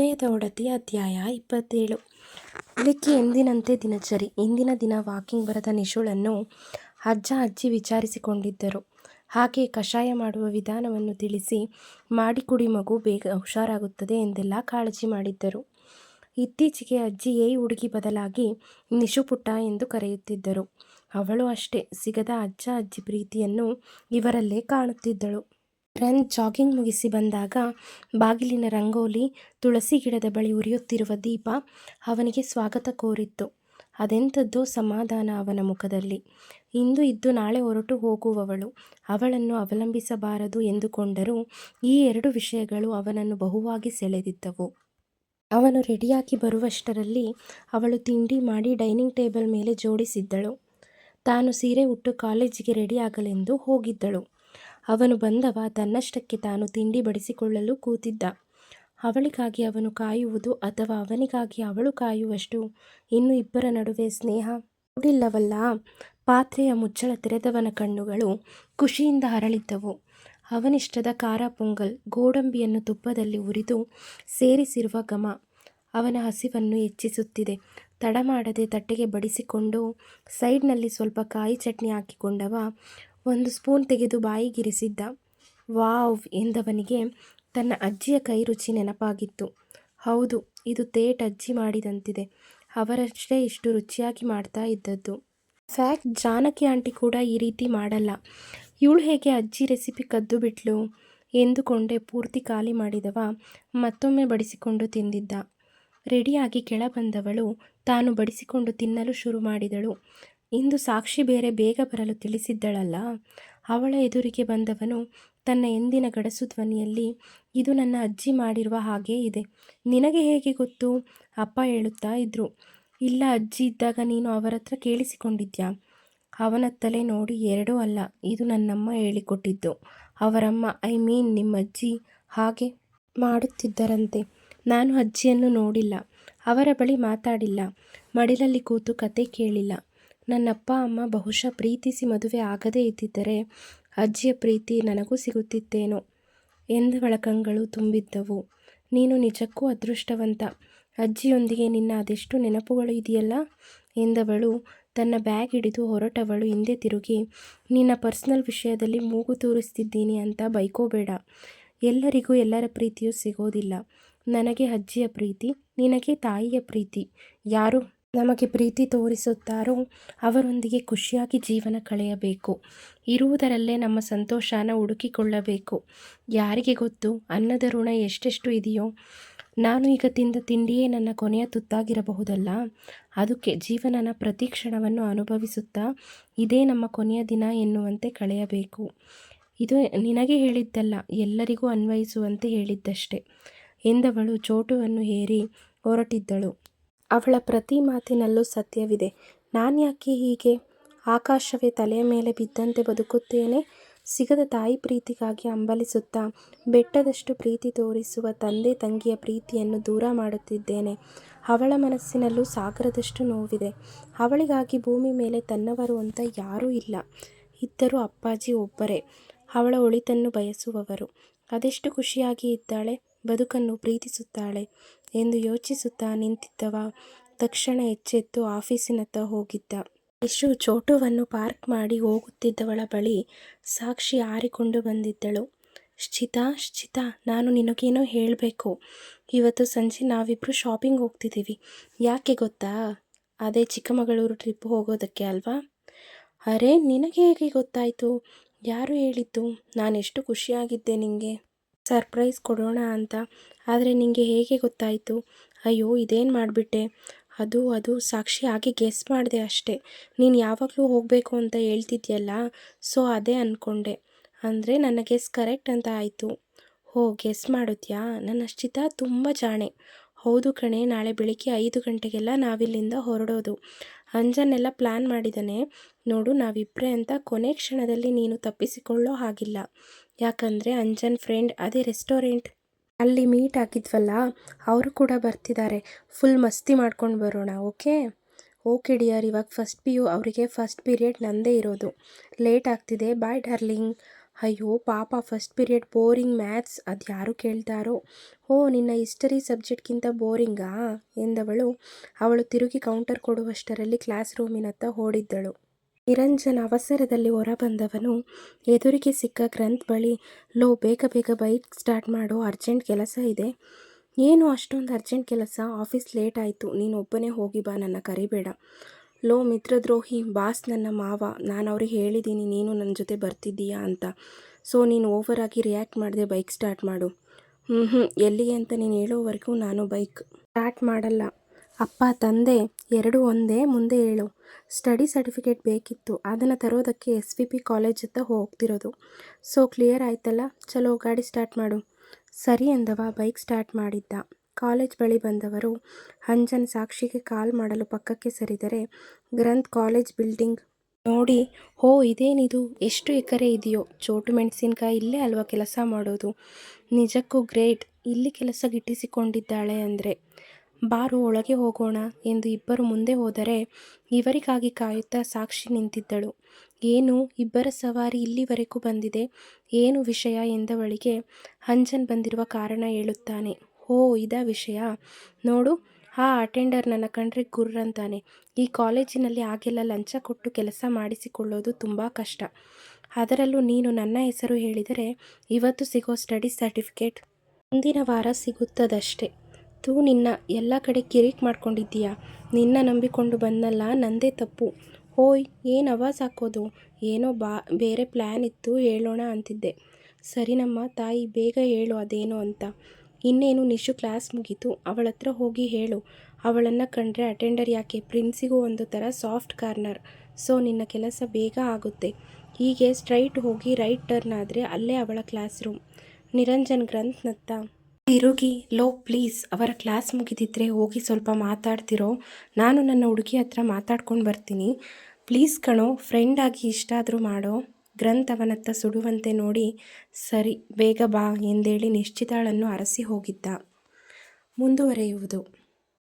ಹೃದಯದ ಒಡತಿ ಅಧ್ಯಾಯ ಇಪ್ಪತ್ತೇಳು. ಇದಕ್ಕೆ ಎಂದಿನಂತೆ ದಿನಚರಿ. ಇಂದಿನ ದಿನ ವಾಕಿಂಗ್ ಬರದ ನಿಶುಳನ್ನು ಅಜ್ಜ ಅಜ್ಜಿ ವಿಚಾರಿಸಿಕೊಂಡಿದ್ದರು. ಹಾಗೆ ಕಷಾಯ ಮಾಡುವ ವಿಧಾನವನ್ನು ತಿಳಿಸಿ, ಮಾಡಿ ಕುಡಿ ಮಗು, ಬೇಗ ಹುಷಾರಾಗುತ್ತದೆ ಎಂದೆಲ್ಲ ಕಾಳಜಿ ಮಾಡಿದ್ದರು. ಇತ್ತೀಚೆಗೆ ಅಜ್ಜಿ ಏ ಹುಡುಗಿ ಬದಲಾಗಿ ನಿಶು ಪುಟ್ಟ ಎಂದು ಕರೆಯುತ್ತಿದ್ದರು. ಅವಳು ಅಷ್ಟೇ, ಸಿಗದ ಅಜ್ಜ ಅಜ್ಜಿ ಪ್ರೀತಿಯನ್ನು ಇವರಲ್ಲೇ ಕಾಣುತ್ತಿದ್ದಳು. ರನ್ ಜಾಗಿಂಗ್ ಮುಗಿಸಿ ಬಂದಾಗ ಬಾಗಿಲಿನ ರಂಗೋಲಿ ತುಳಸಿ ಗಿಡದ ಬಳಿ ಉರಿಯುತ್ತಿರುವ ದೀಪ ಅವನಿಗೆ ಸ್ವಾಗತ ಕೋರಿತ್ತು. ಅದೆಂಥದ್ದೋ ಸಮಾಧಾನ ಅವನ ಮುಖದಲ್ಲಿ. ಇಂದು ಇದ್ದು ನಾಳೆ ಹೊರಟು ಹೋಗುವವಳು. ಅವಳನ್ನು ಅವಲಂಬಿಸಬಾರದು ಎಂದುಕೊಂಡರೂ ಈ ಎರಡು ವಿಷಯಗಳು ಅವನನ್ನು ಬಹುವಾಗಿ ಸೆಳೆದಿದ್ದವು. ಅವನು ರೆಡಿಯಾಗಿ ಬರುವಷ್ಟರಲ್ಲಿ ಅವಳು ತಿಂಡಿ ಮಾಡಿ ಡೈನಿಂಗ್ ಟೇಬಲ್ ಮೇಲೆ ಜೋಡಿಸಿದ್ದಳು. ತಾನು ಸೀರೆ ಉಟ್ಟು ಕಾಲೇಜಿಗೆ ರೆಡಿಯಾಗಲೆಂದು ಹೋಗಿದ್ದಳು. ಅವನು ಬಂದವ ತನ್ನಷ್ಟಕ್ಕೆ ತಾನು ತಿಂಡಿ ಬಡಿಸಿಕೊಳ್ಳಲು ಕೂತಿದ್ದ. ಅವಳಿಗಾಗಿ ಅವನು ಕಾಯುವುದು ಅಥವಾ ಅವನಿಗಾಗಿ ಅವಳು ಕಾಯುವಷ್ಟು ಇನ್ನು ಇಬ್ಬರ ನಡುವೆ ಸ್ನೇಹ ಕೂಡಿಲ್ಲವಲ್ಲ ಪಾತ್ರೆಯ ಮುಚ್ಚಳ ತೆರೆದವನ ಕಣ್ಣುಗಳು ಖುಷಿಯಿಂದ ಹರಳಿದ್ದವು ಅವನಿಷ್ಟದ ಖಾರ ಪೊಂಗಲ್ ಗೋಡಂಬಿಯನ್ನು ತುಪ್ಪದಲ್ಲಿ ಉರಿದು ಸೇರಿಸಿರುವ ಘಮ ಅವನ ಹಸಿವನ್ನು ಹೆಚ್ಚಿಸುತ್ತಿದೆ. ತಡ ಮಾಡದೆ ತಟ್ಟೆಗೆ ಬಡಿಸಿಕೊಂಡು ಸೈಡ್ನಲ್ಲಿ ಸ್ವಲ್ಪ ಕಾಯಿ ಚಟ್ನಿ ಹಾಕಿಕೊಂಡವ ಒಂದು ಸ್ಪೂನ್ ತೆಗೆದು ಬಾಯಿಗಿರಿಸಿದ್ದ ವಾವ್ ಎಂದವನಿಗೆ ತನ್ನ ಅಜ್ಜಿಯ ಕೈ ರುಚಿ ನೆನಪಾಗಿತ್ತು. ಹೌದು, ಇದು ತೇಟ್ ಅಜ್ಜಿ ಮಾಡಿದಂತಿದೆ. ಅವರಷ್ಟೇ ಇಷ್ಟು ರುಚಿಯಾಗಿ ಮಾಡ್ತಾ ಇದ್ದದ್ದು. ಫ್ಯಾಕ್ಟ್, ಜಾನಕಿ ಆಂಟಿ ಕೂಡ ಈ ರೀತಿ ಮಾಡಲ್ಲ. ಇವಳು ಹೇಗೆ ಅಜ್ಜಿ ರೆಸಿಪಿ ಕದ್ದು ಬಿಟ್ಲು ಎಂದುಕೊಂಡೆ ಪೂರ್ತಿ ಖಾಲಿ ಮಾಡಿದವ ಮತ್ತೊಮ್ಮೆ ಬಡಿಸಿಕೊಂಡು ತಿಂದಿದ್ದ. ರೆಡಿಯಾಗಿ ಕೆಳ ಬಂದವಳು ತಾನು ಬಡಿಸಿಕೊಂಡು ತಿನ್ನಲು ಶುರು ಮಾಡಿದಳು. ಇಂದು ಸಾಕ್ಷಿ ಬೇರೆ ಬೇಗ ಬರಲು ತಿಳಿಸಿದ್ದಳಲ್ಲ. ಅವಳ ಎದುರಿಗೆ ಬಂದವನು ತನ್ನ ಎಂದಿನ ಗಡಸು ಧ್ವನಿಯಲ್ಲಿ, ಇದು ನನ್ನ ಅಜ್ಜಿ ಮಾಡಿರುವ ಹಾಗೇ ಇದೆ. ನಿನಗೆ ಹೇಗೆ ಗೊತ್ತು? ಅಪ್ಪ ಹೇಳುತ್ತಾ ಇದ್ರು. ಇಲ್ಲ ಅಜ್ಜಿ, ಇದ್ದಾಗ ನೀನು ಅವರ ಹತ್ರ ಕೇಳಿಸಿಕೊಂಡಿದ್ಯಾ? ಅವನತ್ತಲೇ ನೋಡಿ ಎರಡೂ ಅಲ್ಲ, ಇದು ನನ್ನಮ್ಮ ಹೇಳಿಕೊಟ್ಟಿದ್ದು. ಅವರಮ್ಮ, ಐ ಮೀನ್ ನಿಮ್ಮ ಅಜ್ಜಿ ಹಾಗೆ ಮಾಡುತ್ತಿದ್ದರಂತೆ. ನಾನು ಅಜ್ಜಿಯನ್ನು ನೋಡಿಲ್ಲ. ಅವರ ಬಳಿ ಮಾತಾಡಿಲ್ಲ. ಮಡಿಲಲ್ಲಿ ಕೂತು ಕತೆ ಕೇಳಿಲ್ಲ. ನನ್ನಪ್ಪ, ಅಮ್ಮ ಬಹುಶಃ ಪ್ರೀತಿಸಿ ಮದುವೆ ಆಗದೇ ಇದ್ದಿದ್ದರೆ ಅಜ್ಜಿಯ ಪ್ರೀತಿ ನನಗೂ ಸಿಗುತ್ತಿತ್ತೇನೋ ಎಂದವಳ ಕಂಗಳು ತುಂಬಿದ್ದವು. ನೀನು ನಿಜಕ್ಕೂ ಅದೃಷ್ಟವಂತ. ಅಜ್ಜಿಯೊಂದಿಗೆ ನಿನ್ನ ಅದೆಷ್ಟು ನೆನಪುಗಳು ಇದೆಯಲ್ಲ? ಎಂದವಳು ತನ್ನ ಬ್ಯಾಗ್ ಹಿಡಿದು ಹೊರಟವಳು ಹಿಂದೆ ತಿರುಗಿ, ನಿನ್ನ ಪರ್ಸ್ನಲ್ ವಿಷಯದಲ್ಲಿ ಮೂಗು ತೋರಿಸ್ತಿದ್ದೀನಿ ಅಂತ ಬೈಕೋಬೇಡ. ಎಲ್ಲರಿಗೂ ಎಲ್ಲರ ಪ್ರೀತಿಯೂ ಸಿಗೋದಿಲ್ಲ. ನನಗೆ ಅಜ್ಜಿಯ ಪ್ರೀತಿ, ನಿನಗೆ ತಾಯಿಯ ಪ್ರೀತಿ. ಯಾರು ನಮಗೆ ಪ್ರೀತಿ ತೋರಿಸುತ್ತಾರೋ ಅವರೊಂದಿಗೆ ಖುಷಿಯಾಗಿ ಜೀವನ ಕಳೆಯಬೇಕು. ಇರುವುದರಲ್ಲೇ ನಮ್ಮ ಸಂತೋಷನ ಹುಡುಕಿಕೊಳ್ಳಬೇಕು. ಯಾರಿಗೆ ಗೊತ್ತು? ಅನ್ನದ ಋಣ ಎಷ್ಟೆಷ್ಟು ಇದೆಯೋ? ನಾನು ಈಗ ತಿಂದ ತಿಂಡಿಯೇ ನನ್ನ ಕೊನೆಯ ತುತ್ತಾಗಿರಬಹುದಲ್ಲ? ಅದಕ್ಕೆ ಜೀವನನ ಪ್ರತಿ ಕ್ಷಣವನ್ನು ಅನುಭವಿಸುತ್ತಾ ಇದೇ ನಮ್ಮ ಕೊನೆಯ ದಿನ ಎನ್ನುವಂತೆ ಕಳೆಯಬೇಕು. ಇದು ನಿನಗೆ ಹೇಳಿದ್ದಲ್ಲ, ಎಲ್ಲರಿಗೂ ಅನ್ವಯಿಸುವಂತೆ ಹೇಳಿದ್ದಷ್ಟೆ ಎಂದವಳು ಚೋಟುವನ್ನು ಹೇರಿ ಹೊರಟಿದ್ದಳು. ಅವಳ ಪ್ರತಿ ಮಾತಿನಲ್ಲೂ ಸತ್ಯವಿದೆ. ನಾನ್ಯಾಕೆ ಹೀಗೆ? ಆಕಾಶವೇ ತಲೆಯ ಮೇಲೆ ಬಿದ್ದಂತೆ ಬದುಕುತ್ತೇನೆ? ಸಿಗದ ತಾಯಿ ಪ್ರೀತಿಗಾಗಿ ಅಂಬಲಿಸುತ್ತಾ ಬೆಟ್ಟದಷ್ಟು ಪ್ರೀತಿ ತೋರಿಸುವ ತಂದೆ ತಂಗಿಯ ಪ್ರೀತಿಯನ್ನು ದೂರ ಮಾಡುತ್ತಿದ್ದೇನೆ. ಅವಳ ಮನಸ್ಸಿನಲ್ಲೂ ಸಾಗರದಷ್ಟು ನೋವಿದೆ. ಅವಳಿಗಾಗಿ ಭೂಮಿ ಮೇಲೆ ತನ್ನವರು ಅಂತ ಯಾರೂ ಇಲ್ಲ. ಇದ್ದರೂ ಅಪ್ಪಾಜಿ ಒಬ್ಬರೇ. ಅವಳ ಒಳಿತನ್ನು ಬಯಸುವವರು. ಅದೆಷ್ಟು ಖುಷಿಯಾಗಿ ಇದ್ದಾಳೆ? ಬದುಕನ್ನು ಪ್ರೀತಿಸುತ್ತಾಳೆ ಎಂದು ಯೋಚಿಸುತ್ತಾ ನಿಂತಿದ್ದವ. ತಕ್ಷಣ ಎಚ್ಚೆತ್ತು ಆಫೀಸಿನತ್ತ ಹೋಗಿದ್ದ. ಯಶು ಚೋಟುವನ್ನು ಪಾರ್ಕ್ ಮಾಡಿ ಹೋಗುತ್ತಿದ್ದವಳ ಬಳಿ ಸಾಕ್ಷಿ ಹಾರಿಕೊಂಡು ಬಂದಿದ್ದಳು. ಶ್ಚಿತಾ ಶ್ಚಿತಾ, ನಾನು ನಿನಗೇನೋ ಹೇಳಬೇಕು. ಇವತ್ತು ಸಂಜೆ ನಾವಿಬ್ಬರು ಶಾಪಿಂಗ್ ಹೋಗ್ತಿದ್ದೀವಿ. ಯಾಕೆ ಗೊತ್ತಾ? ಅದೇ ಚಿಕ್ಕಮಗಳೂರು ಟ್ರಿಪ್ ಹೋಗೋದಕ್ಕೆ ಅಲ್ವಾ? ಅರೆ, ನಿನಗೆ ಹೇಗೆ ಗೊತ್ತಾಯಿತು? ಯಾರು ಹೇಳಿದ್ದು? ನಾನೆಷ್ಟು ಖುಷಿಯಾಗಿದ್ದೆ ನಿನಗೆ ಸರ್ಪ್ರೈಸ್ ಕೊಡೋಣ ಅಂತ. ಆದರೆ ನಿನಗೆ ಹೇಗೆ ಗೊತ್ತಾಯಿತು? ಅಯ್ಯೋ, ಇದೇನು ಮಾಡಿಬಿಟ್ಟೆ? ಅದು ಅದು ಸಾಕ್ಷಿ ಆಗಿ ಗೆಸ್ ಮಾಡಿದೆ ಅಷ್ಟೇ. ನೀನು ಯಾವಾಗಲೂ ಹೋಗಬೇಕು ಅಂತ ಹೇಳ್ತಿದ್ಯಲ್ಲ? ಸೊ, ಅದೇ ಅಂದ್ಕೊಂಡೆ ಅಂದರೆ ನನ್ನ ಗೆಸ್ ಕರೆಕ್ಟ್ ಅಂತ ಆಯಿತು. ಹೋ, ಗೆಸ್ ಮಾಡುತ್ಯಾ ನನ್ನ ಅಶ್ಚಿತ ತುಂಬ ಜಾಣೆ. ಹೌದು ಕಣೆ, ನಾಳೆ ಬೆಳಿಗ್ಗೆ ಐದು ಗಂಟೆಗೆಲ್ಲ ನಾವಿಲ್ಲಿಂದ ಹೊರಡೋದು. ಅಂಜನ್ನೆಲ್ಲ ಪ್ಲ್ಯಾನ್ ಮಾಡಿದ್ದಾನೆ. ನೋಡು ನಾವಿಬ್ಬರೇ ಅಂತ ಕೊನೆ ಕ್ಷಣದಲ್ಲಿ ನೀನು ತಪ್ಪಿಸಿಕೊಳ್ಳೋ ಹಾಗಿಲ್ಲ. ಯಾಕಂದರೆ ಅಂಜನ್ ಫ್ರೆಂಡ್ ಅದೇ ರೆಸ್ಟೋರೆಂಟ್ ಅಲ್ಲಿ ಮೀಟ್ ಆಗಿದ್ವಲ್ಲ, ಅವರು ಕೂಡ ಬರ್ತಿದ್ದಾರೆ. ಫುಲ್ ಮಸ್ತಿ ಮಾಡ್ಕೊಂಡು ಬರೋಣ, ಓಕೆ? ಓಕೆ ಡಿಯರ್, ಇವಾಗ ಫಸ್ಟ್ ಪಿ ಯು ಅವರಿಗೆ ಫಸ್ಟ್ ಪೀರಿಯಡ್ ನಂದೇ ಇರೋದು. ಲೇಟ್ ಆಗ್ತಿದೆ. Bye darling. ಅಯ್ಯೋ, ಪಾಪ ಫಸ್ಟ್ ಪೀರಿಯಡ್ ಬೋರಿಂಗ್ ಮ್ಯಾಥ್ಸ್. ಅದು ಯಾರು ಕೇಳ್ತಾರೋ? ಓ ನಿನ್ನ ಹಿಸ್ಟರಿ ಸಬ್ಜೆಕ್ಟ್ಗಿಂತ ಬೋರಿಂಗಾ? ಎಂದವಳು. ಅವಳು ತಿರುಗಿ ಕೌಂಟರ್ ಕೊಡುವಷ್ಟರಲ್ಲಿ ಕ್ಲಾಸ್ ರೂಮಿನತ್ತ ಓಡಿದ್ದಳು. ನಿರಂಜನ್ ಅವಸರದಲ್ಲಿ ಹೊರಬಂದವನು, ಎದುರಿಗೆ ಸಿಕ್ಕ ಗ್ರಂಥ್ ಬಳಿ ಲೋ, ಬೇಗ ಬೇಗ ಬೈಕ್ ಸ್ಟಾರ್ಟ್ ಮಾಡೋ, ಅರ್ಜೆಂಟ್ ಕೆಲಸ ಇದೆ. ಏನು, ಅಷ್ಟೊಂದು ಅರ್ಜೆಂಟ್ ಕೆಲಸ? ಆಫೀಸ್ ಲೇಟ್ ಆಯಿತು. ನೀನು ಒಬ್ಬನೇ ಹೋಗಿ ಬಾ, ನನ್ನ ಕರಿಬೇಡ. ಲೋ ಮಿತ್ರದ್ರೋಹಿ ಬಾಸ್ ನನ್ನ ಮಾವ, ನಾನು ಅವ್ರಿಗೆ ಹೇಳಿದ್ದೀನಿ ನೀನು ನನ್ನ ಜೊತೆ ಬರ್ತಿದ್ದೀಯಾ ಅಂತ. ಸೊ, ನೀನು ಓವರ್ ಆಗಿ ರಿಯಾಕ್ಟ್ ಮಾಡಿದೆ ಬೈಕ್ ಸ್ಟಾರ್ಟ್ ಮಾಡು. ಹ್ಞೂ ಹ್ಞೂ ಎಲ್ಲಿಗೆ ಅಂತ ನೀನು ಹೇಳೋವರೆಗೂ ನಾನು ಬೈಕ್ ಸ್ಟಾರ್ಟ್ ಮಾಡಲ್ಲ. ಅಪ್ಪ, ತಂದೆ, ಎರಡು ಒಂದೇ ಮುಂದೆ ಹೇಳು ಸ್ಟಡಿ ಸರ್ಟಿಫಿಕೇಟ್ ಬೇಕಿತ್ತು, ಅದನ್ನು ತರೋದಕ್ಕೆ ಎಸ್ ವಿ ಪಿ ಕಾಲೇಜ್ ಹತ್ತ ಹೋಗ್ತಿರೋದು. ಸೊ ಕ್ಲಿಯರ್ ಆಯ್ತಲ್ಲ? ಚಲೋ, ಗಾಡಿ ಸ್ಟಾರ್ಟ್ ಮಾಡು. ಸರಿ ಎಂದವ ಬೈಕ್ ಸ್ಟಾರ್ಟ್ ಮಾಡಿದ್ದ. ಕಾಲೇಜ್ ಬಳಿ ಬಂದವರು. ಅಂಜನ್ ಸಾಕ್ಷಿಗೆ ಕಾಲ್ ಮಾಡಲು ಪಕ್ಕಕ್ಕೆ ಸರಿದರೆ, ಗ್ರಂಥ್ ಕಾಲೇಜ್ ಬಿಲ್ಡಿಂಗ್ ನೋಡಿ, ಹೋ, ಇದೇನಿದು? ಎಷ್ಟು ಎಕರೆ ಇದೆಯೋ? ಚೋಟು ಮೆಣಸಿನ್ಕಾಯಿ ಇಲ್ಲೇ ಅಲ್ವಾ ಕೆಲಸ ಮಾಡೋದು? ನಿಜಕ್ಕೂ ಗ್ರೇಟ್. ಇಲ್ಲಿ ಕೆಲಸ ಗಿಟ್ಟಿಸಿಕೊಂಡಿದ್ದಾಳೆ ಅಂದರೆ. ಬಾರು, ಒಳಗೆ ಹೋಗೋಣ ಎಂದು ಇಬ್ಬರು ಮುಂದೆ ಹೋದರೆ, ಇವರಿಗಾಗಿ ಕಾಯುತ್ತಾ ಸಾಕ್ಷಿ ನಿಂತಿದ್ದಳು. ಏನು, ಇಬ್ಬರ ಸವಾರಿ ಇಲ್ಲಿವರೆಗೂ ಬಂದಿದೆ? ಏನು ವಿಷಯ ಎಂದವಳಿಗೆ ಹಂಜನ್ ಬಂದಿರುವ ಕಾರಣ ಹೇಳುತ್ತಾನೆ. ಓ, ಇದಾ ವಿಷಯ. ನೋಡು, ಆ ಅಟೆಂಡರ್ ನನ್ನ ಕಂಡ್ರೆ ಗುರ್ರಂತಾನೆ ಈ ಕಾಲೇಜಿನಲ್ಲಿ ಆಗೆಲ್ಲ ಲಂಚ ಕೊಟ್ಟು ಕೆಲಸ ಮಾಡಿಸಿಕೊಳ್ಳೋದು ತುಂಬ ಕಷ್ಟ. ಅದರಲ್ಲೂ ನೀನು ನನ್ನ ಹೆಸರು ಹೇಳಿದರೆ ಇವತ್ತು ಸಿಗೋ ಸ್ಟಡಿ ಸರ್ಟಿಫಿಕೇಟ್ ಮುಂದಿನ ವಾರ ಸಿಗುತ್ತದಷ್ಟೇ. ತೂ ನಿನ್ನ ಎಲ್ಲ ಕಡೆ ಕಿರಿಕ್ ಮಾಡ್ಕೊಂಡಿದ್ದೀಯಾ. ನಿನ್ನ ನಂಬಿಕೊಂಡು ಬಂದಲ್ಲ, ನಂದೇ ತಪ್ಪು. ಓಯ್ ಏನು ಅವಾಸ್ ಹಾಕೋದು? ಏನೋ ಬಾ, ಬೇರೆ ಪ್ಲ್ಯಾನ್ ಇತ್ತು, ಹೇಳೋಣ ಅಂತಿದ್ದೆ. ಸರಿನಮ್ಮ, ತಾಯಿ, ಬೇಗ ಹೇಳು ಅದೇನು ಅಂತ. ಇನ್ನೇನು ನಿಶು ಕ್ಲಾಸ್ ಮುಗೀತು. ಅವಳ ಹತ್ರ ಹೋಗಿ ಹೇಳು. ಅವಳನ್ನು ಕಂಡ್ರೆ ಅಟೆಂಡರ್ ಯಾಕೆ? ಪ್ರಿನ್ಸಿಗೂ ಒಂದು ಥರ ಸಾಫ್ಟ್ ಕಾರ್ನರ್ ಸೊ ನಿನ್ನ ಕೆಲಸ ಬೇಗ ಆಗುತ್ತೆ. ಹೀಗೆ ಸ್ಟ್ರೈಟ್ ಹೋಗಿ ರೈಟ್ ಟರ್ನ್ ಆದರೆ ಅಲ್ಲೇ ಅವಳ ಕ್ಲಾಸ್ ರೂಮ್ ನಿರಂಜನ್ ಗ್ರಂಥ್ನತ್ತ. ತಿರುಗಿ ಲೋ ಪ್ಲೀಸ್ ಅವರ ಕ್ಲಾಸ್ ಮುಗಿದಿದ್ರೆ ಹೋಗಿ ಸ್ವಲ್ಪ ಮಾತಾಡ್ತಿರೋ. ನಾನು ನನ್ನ ಹುಡುಗಿ ಹತ್ರ ಮಾತಾಡ್ಕೊಂಡು ಬರ್ತೀನಿ. ಪ್ಲೀಸ್ ಕಣೋ ಫ್ರೆಂಡಾಗಿ ಇಷ್ಟಾದರೂ ಇಷ್ಟ ಮಾಡೋ. ಗ್ರಂಥ್ ಅವನತ್ತ ಸುಡುವಂತೆ ನೋಡಿ ಸರಿ ಬೇಗ ಬಾ ಎಂದೇಳಿ ನಿಶ್ಚಿತಾಳನ್ನು ಅರಸಿ ಹೋಗಿದ್ದ. ಮುಂದುವರೆಯುವುದು.